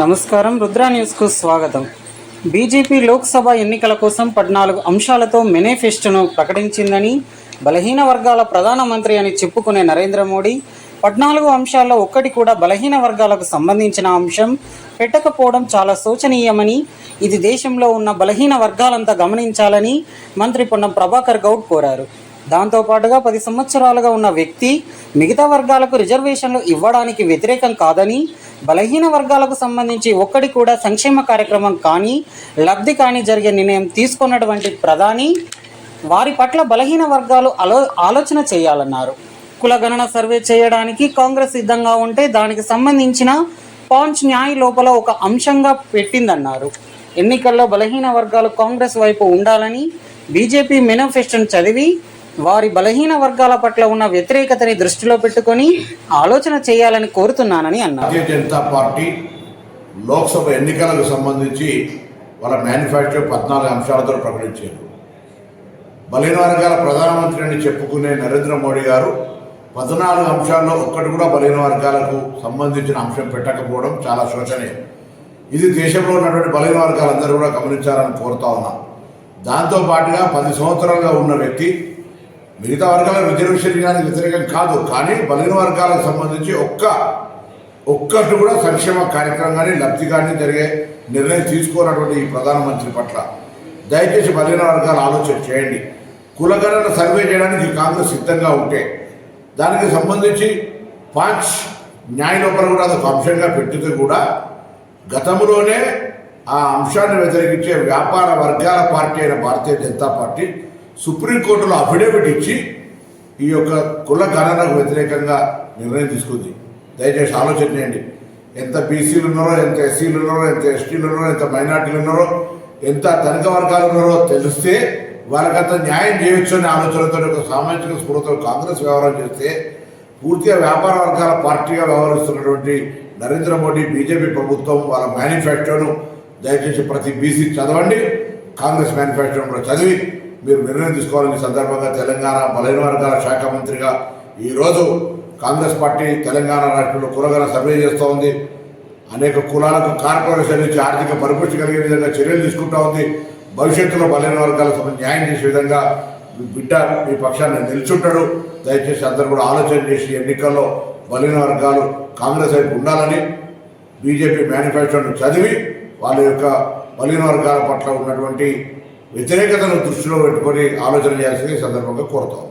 నమస్కారం. రుద్రా న్యూస్కు స్వాగతం. బీజేపీ లోక్సభ ఎన్నికల కోసం పద్నాలుగు అంశాలతో మేనిఫెస్టోను ప్రకటించిందని బలహీన వర్గాల ప్రధానమంత్రి అని చెప్పుకునే నరేంద్ర మోడీ పద్నాలుగు అంశాల్లో ఒక్కటి కూడా బలహీన వర్గాలకు సంబంధించిన అంశం పెట్టకపోవడం చాలా శోచనీయమని ఇది దేశంలో ఉన్న బలహీన వర్గాలంతా గమనించాలని మంత్రి పొన్నం ప్రభాకర్ గౌడ్ కోరారు. దాంతోపాటుగా పది సంవత్సరాలుగా ఉన్న వ్యక్తి మిగతా వర్గాలకు రిజర్వేషన్లు ఇవ్వడానికి వ్యతిరేకం కాదని బలహీన వర్గాలకు సంబంధించి ఒక్కడి కూడా సంక్షేమ కార్యక్రమం కానీ లబ్ధి కానీ జరిగే నిర్ణయం తీసుకున్నటువంటి ప్రధాని వారి పట్ల బలహీన వర్గాలు ఆలో ఆలోచన చేయాలన్నారు. కులగణన సర్వే చేయడానికి కాంగ్రెస్ సిద్ధంగా ఉంటే దానికి సంబంధించిన పాంచ్ న్యాయ లోపల ఒక అంశంగా పెట్టిందన్నారు. ఎన్నికల్లో బలహీన వర్గాలు కాంగ్రెస్ వైపు ఉండాలని బీజేపీ మేనిఫెస్టోను చదివి వారి బలహీన వర్గాల పట్ల ఉన్న వ్యతిరేకతని దృష్టిలో పెట్టుకొని ఆలోచన చేయాలని కోరుతున్నానని అన్నారు. భారతీయ జనతా పార్టీ లోక్సభ ఎన్నికలకు సంబంధించి వాళ్ళ మేనిఫెస్టో పద్నాలుగు అంశాలతో ప్రకటించారు. బలహీన వర్గాల ప్రధానమంత్రి అని చెప్పుకునే నరేంద్ర మోడీ గారు పద్నాలుగు అంశాల్లో ఒక్కటి కూడా బలహీన వర్గాలకు సంబంధించిన అంశం పెట్టకపోవడం చాలా శోచనీయం. ఇది దేశంలో ఉన్నటువంటి బలహీన వర్గాలందరూ కూడా గమనించాలని కోరుతా ఉన్నాం. దాంతో పాటుగా పది సంవత్సరాలుగా ఉన్న వ్యక్తి మిగతా వర్గాల రిజర్వేషన్ కానీ వ్యతిరేకం కాదు కానీ బలహీన వర్గాలకు సంబంధించి ఒక్క ఒక్కటి కూడా సంక్షేమ కార్యక్రమం కానీ లబ్ధి కానీ జరిగే నిర్ణయం తీసుకోనటువంటి ఈ ప్రధానమంత్రి పట్ల దయచేసి బలహీన వర్గాలు ఆలోచన చేయండి. కులగణన సర్వే చేయడానికి కాంగ్రెస్ సిద్ధంగా ఉంటే దానికి సంబంధించి పాంచ్ న్యాయ లోపల కూడా అదొక అంశంగా పెట్టితే కూడా గతంలోనే ఆ అంశాన్ని వ్యతిరేకించే వ్యాపార వర్గాల పార్టీ అయిన భారతీయ జనతా పార్టీ సుప్రీంకోర్టులో అఫిడేవిట్ ఇచ్చి ఈ యొక్క కుల గణనకు వ్యతిరేకంగా నిర్ణయం తీసుకుంది. దయచేసి ఆలోచన చేయండి. ఎంత బీసీలు ఉన్నారో ఎంత ఎస్సీలు ఉన్నారో ఎంత ఎస్టీలు ఉన్నారో ఎంత మైనార్టీలు ఉన్నారో ఎంత ధనిక వర్గాలు ఉన్నారో తెలిస్తే వాళ్ళకంత న్యాయం చేయొచ్చు అనే ఆలోచనతో ఒక సామాజిక స్ఫూర్తితో కాంగ్రెస్ వ్యవహారం చేస్తే పూర్తిగా వ్యాపార వర్గాల పార్టీగా వ్యవహరిస్తున్నటువంటి నరేంద్ర మోడీ బీజేపీ ప్రభుత్వం వాళ్ళ మేనిఫెస్టోను దయచేసి ప్రతి బీసీ చదవండి. కాంగ్రెస్ మేనిఫెస్టోను కూడా చదివి మీరు నిర్ణయం తీసుకోవాలని సందర్భంగా తెలంగాణ బలైన వర్గాల శాఖ మంత్రిగా ఈరోజు కాంగ్రెస్ పార్టీ తెలంగాణ రాష్ట్రంలో కూరగాయల సర్వే చేస్తూ ఉంది. అనేక కులాలకు కార్పొరేషన్ నుంచి ఆర్థిక పరిపుష్టి కలిగే విధంగా చర్యలు తీసుకుంటా ఉంది. భవిష్యత్తులో బలైన వర్గాల న్యాయం చేసే విధంగా మీ బిడ్డ మీ పక్షాన్ని నిల్చుంటాడు. దయచేసి అందరూ కూడా ఆలోచన చేసి ఎన్నికల్లో బలైన వర్గాలు కాంగ్రెస్ వైపు ఉండాలని బీజేపీ మేనిఫెస్టోను చదివి వాళ్ళ యొక్క బలహీన వర్గాల పట్ల ఉన్నటువంటి వ్యతిరేకతను దృష్టిలో పెట్టుకొని ఆలోచన చేయాల్సింది సందర్భంగా కోరుతాం.